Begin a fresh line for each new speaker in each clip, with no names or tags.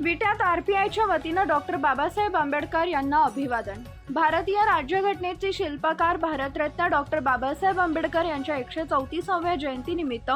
विट्यात आरपीआयच्या वतीनं डॉक्टर बाबासाहेब आंबेडकर यांना अभिवादन. भारतीय राज्यघटनेचे शिल्पकार भारतरत्न डॉक्टर बाबासाहेब आंबेडकर यांच्या एकशे चौतीसाव्या जयंतीनिमित्त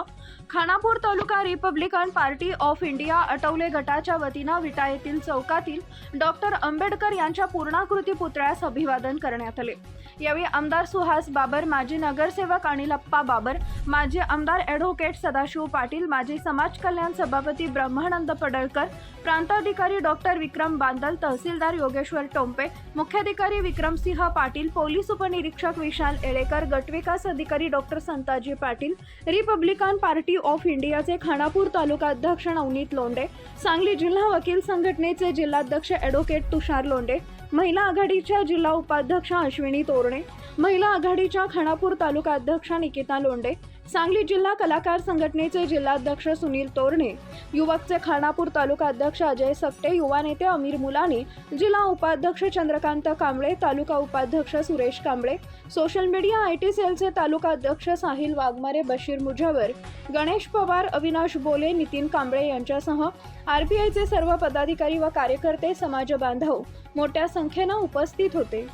Khanapur taluka Republican party of India Athawale गटाच्या वतीनं विटा येथील चौकातील डॉक्टर आंबेडकर यांच्या पूर्णाकृती पुतळ्यास अभिवादन करण्यात आले. यावेळी आमदार सुहास बाबर माजी नगरसेवक अनिलप्पा बाबर माजी आमदार ॲडव्होकेट सदाशिव पाटील माजी समाज कल्याण सभापती ब्रह्मानंद पडळकर प्रांताधिकारी डॉक्टर विक्रम बांदल तहसीलदार योगेश्वर टोंपे मुख्याधिकारी विक्रमसिंह पाटील पोलीस उपनिरीक्षक विशाल एळेकर गटविकास अधिकारी doctor Santaji Patil Republican party of इंडियाचे खानापूर तालुका अध्यक्ष नवनीत लोंडे सांगली जिल्हा वकील संघटनेचे जिल्हाध्यक्ष ॲडव्होकेट तुषार लोंडे महिला आघाडीच्या जिल्हा उपाध्यक्ष अश्विनी तोरणे महिला आघाडीच्या खानापूर तालुका अध्यक्ष निकिता लोंडे सांगली जिल्हा कलाकार संघटनेचे जिल्हाध्यक्ष सुनील तोरणे युवकचे खानापूर तालुका अध्यक्ष अजय सकटे युवा नेते अमीर मुलानी जिल्हा उपाध्यक्ष चंद्रकांत कांबळे तालुका उपाध्यक्ष Suresh Kamble social media I T सेलचे तालुका अध्यक्ष साहिल वाघमारे बशीर मुजावर गणेश पवार अविनाश बोले नितीन कांबळे यांच्यासह आरपीआयचे सर्व पदाधिकारी व कार्यकर्ते समाज बांधव मोठ्या संख्येनं उपस्थित होते.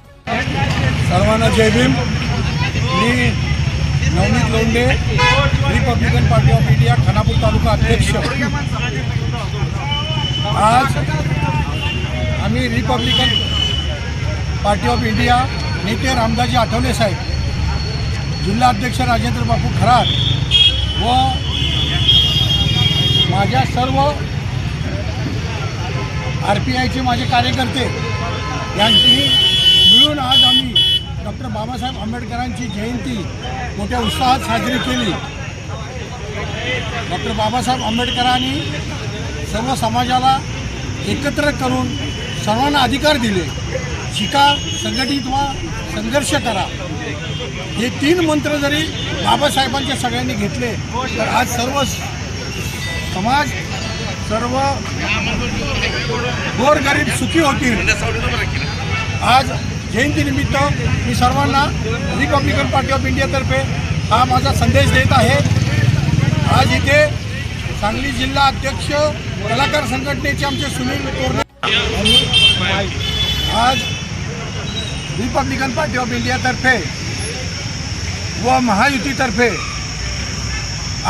सर्वांना जय भीम. मी Navneet Londhe Republican party of India Khanapur taluka अध्यक्ष। आज आम्ही रिपब्लिकन पार्टी ऑफ इंडिया नेते रामदाजी आठवले साहेब जिल्हाध्यक्ष राजेंद्र बापू खरात व माझ्या सर्व आर पी आयचे माझे कार्यकर्ते यांची मिळून आज आम्ही डॉक्टर बाबासाहेब आंबेडकरांची जयंती मोठ्या उत्साहात साजरी केली. डॉक्टर बाबासाहेब आंबेडकरांनी सर्व समाजाला एकत्र करून सर्वांना अधिकार दिले. शिका संघटित व्हा संघर्ष करा. हे तीन मंत्र जरी बाबासाहेबांच्या सगळ्यांनी घेतले तर आज सर्व समाज सर्व गोरगरीब सुखी होतील. आज जयंतीनिमित्त मी सर्वांना रिपब्लिकन पार्टी ऑफ इंडियातर्फे हा माझा संदेश देत आहे. आज इथे सांगली जिल्हा अध्यक्ष कलाकार संघटनेचे आमचे सुनील तोरणे आज रिपब्लिकन पार्टी ऑफ इंडियातर्फे व महायुतीतर्फे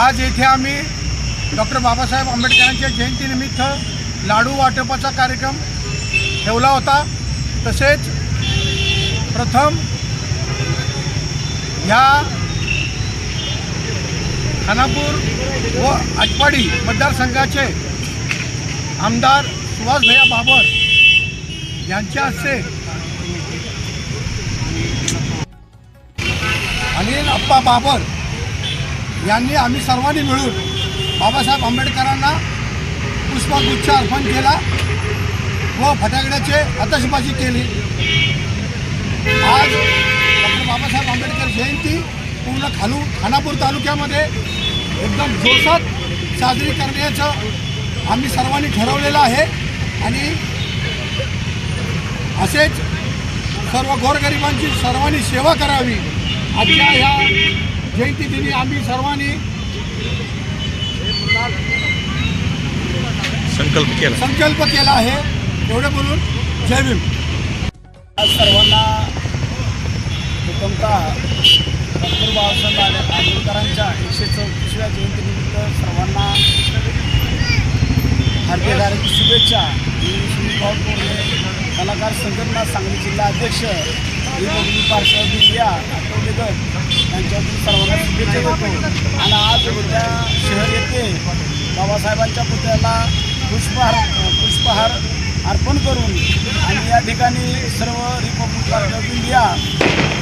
आज येथे आम्ही डॉक्टर बाबासाहेब आंबेडकरांच्या जयंतीनिमित्त लाडू वाटपाचा कार्यक्रम ठेवला होता. तसेच प्रथम ह्या खानापूर व आटपाडी मतदारसंघाचे आमदार सुभाषभैया बाबर यांच्या हस्ते अनिल अप्पा बाबर यांनी आम्ही सर्वांनी मिळून बाबासाहेब आंबेडकरांना पुष्पगुच्छ अर्पण केला व फटाकड्याचे आतषबाजी केली. आज डॉक्टर बाबासाहेब आंबेडकर जयंती पूर्ण खालू खानापूर तालुक्यामध्ये एकदम जोशात साजरी करण्याचं आम्ही सर्वांनी ठरवलेलं आहे. आणि असेच सर्व गोरगरिबांची सर्वांनी सेवा करावी. आजच्या ह्या जयंतीदिनी आम्ही सर्वांनी
संकल्प केला.
संकल्प केला आहे. एवढं बोलून जय भीम.
आज सर्वांना प्रथमतः डॉक्टर बाबासाहेब आंबेडकरांच्या एकशे चौतीसव्या जयंतीनिमित्त सर्वांना हार्दिक हार्दिक शुभेच्छा. मी सुनील भाऊ कलाकार संघटना सांगली जिल्हा अध्यक्ष रिपब्लिक पार्टी ऑफ इंडिया आठवलेगड यांच्यातून सर्वांना शुभेच्छा देतो. आणि आज उद्या शहर येथे बाबासाहेबांच्या पुतळ्याला पुष्पहार पुष्पहार अर्पण करून आणि या ठिकाणी सर्व रिपब्लिक पार्टी ऑफ इंडिया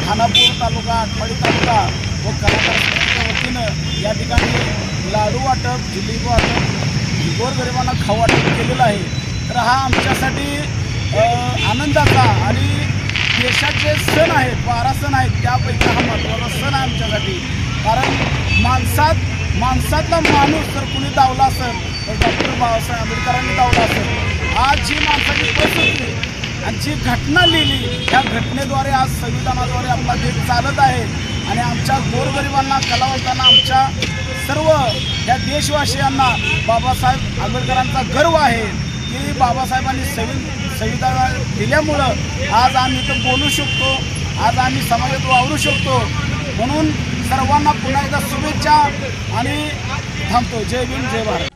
खानापूर तालुका आठवाडी तालुका व कलाकार संघाच्या वतीनं या ठिकाणी लाडू वाटप जिलेबी वाटप गोरगरिबांना खाऊ वाटप केलेलं आहे. तर हा आमच्यासाठी आनंदाचा आणि देशाचे सण आहेत बारा सण आहेत त्यापैकी हा महत्त्वाचा सण आहे आमच्यासाठी. कारण माणसात माणसातला माणूस जर कुणी दावला असेल तर डॉक्टर बाबासाहेब आंबेडकरांनी दावला असेल. आज जी माणसाची परिस्थिती आणि जी घटना लिहिली. त्या घटनेद्वारे आज संविधानाद्वारे आपला देश चालत आहे. आणि आमच्या गोरगरिबांना कलावंतांना आमच्या सर्व या देशवासियांना बाबासाहेब आंबेडकरांचा गर्व आहे की बाबासाहेबांनी संवि संविधान दिल्यामुळं आज आम्ही इथं बोलू शकतो. आज आम्ही समाजात वावरू शकतो. म्हणून सर्वांना पुन्हा एकदा शुभेच्छा आणि थांबतो. जय भीम जय भारत.